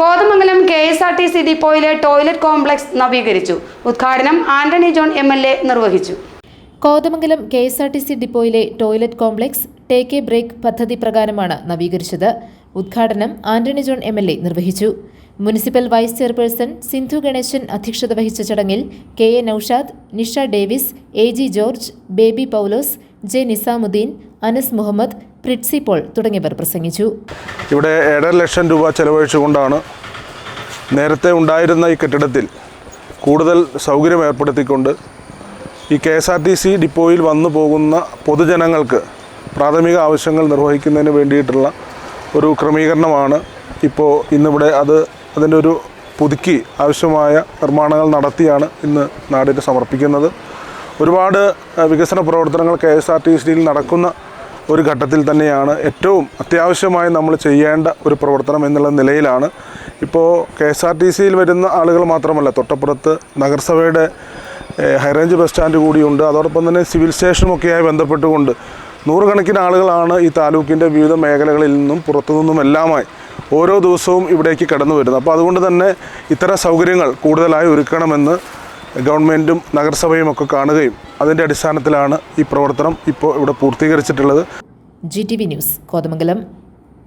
Kothamangalam K S R T C ഡിപ്പോയിലെ toilet complex നവീകരിച്ചു. ഉദ്ഘാടനം Antony John M L A നിർവഹിച്ചു. Kothamangalam K S R T C ഡിപ്പോയിലെ toilet complex take a break പദ്ധതി പ്രകാരമാണ് നവീകരിച്ചത്. ഉദ്ഘാടനം Antony John M L A നിർവഹിച്ചു. Municipal vice chairperson Sindhu Ganesan അധ്യക്ഷത വഹിച്ച ചടങ്ങിൽ K A Noushad Nisha Davis A G George Baby Paulose J Nizamuddin Anas Muhammad Pritsy Paul തുടങ്ങിയവർ പ്രസംഗിച്ചു. ഇവിടെ ഏഴര ലക്ഷം രൂപ ചെലവഴിച്ചുകൊണ്ടാണ് നേരത്തെ ഉണ്ടായിരുന്ന ഈ കെട്ടിടത്തിൽ കൂടുതൽ സൗകര്യം ഏർപ്പെടുത്തിക്കൊണ്ട് ഈ K S R T C ഡിപ്പോയിൽ വന്നു പോകുന്ന പൊതുജനങ്ങൾക്ക് പ്രാഥമിക ആവശ്യങ്ങൾ നിർവഹിക്കുന്നതിന് വേണ്ടിയിട്ടുള്ള ഒരു ക്രമീകരണമാണ് ഇപ്പോൾ ഇന്നിവിടെ അത് അതിന്റെ ഒരു പുതുക്കി ആവശ്യമായ നിർമ്മാണങ്ങൾ നടത്തിയാണ് ഇന്ന് നാടിന് സമർപ്പിക്കുന്നത്. ഒരുപാട് വികസന പ്രവർത്തനങ്ങൾ കെ എസ് ആർ ടി സിയിൽ നടക്കുന്ന ഒരു ഘട്ടത്തിൽ തന്നെയാണ് ഏറ്റവും അത്യാവശ്യമായി നമ്മൾ ചെയ്യേണ്ട ഒരു പ്രവർത്തനം എന്നുള്ള നിലയിലാണ്. ഇപ്പോൾ കെ എസ് ആർ ടി സിയിൽ വരുന്ന ആളുകൾ മാത്രമല്ല തൊട്ടപ്പുറത്ത് നഗരസഭയുടെ ഹൈറേഞ്ച് ബസ് സ്റ്റാൻഡ് കൂടിയുണ്ട്. അതോടൊപ്പം തന്നെ സിവിൽ സ്റ്റേഷനുമൊക്കെയായി ബന്ധപ്പെട്ടുകൊണ്ട് നൂറുകണക്കിന് ആളുകളാണ് ഈ താലൂക്കിന്റെ വിവിധ മേഖലകളിൽ നിന്നും പുറത്തു നിന്നുമെല്ലാമായി ഓരോ ദിവസവും ഇവിടേക്ക് കടന്നു വരുന്നത് അപ്പോൾ അതുകൊണ്ട് തന്നെ ഇത്തരം സൗകര്യങ്ങൾ കൂടുതലായി ഒരുക്കണമെന്ന് ഗവൺമെന്റും നഗരസഭയും ഒക്കെ കാണുകയും അതിന്റെ അടിസ്ഥാനത്തിലാണ് ഈ പ്രവർത്തനം ഇപ്പോൾ ഇവിടെ പൂർത്തീകരിച്ചിട്ടുള്ളത്. G T V news Kothamangalam.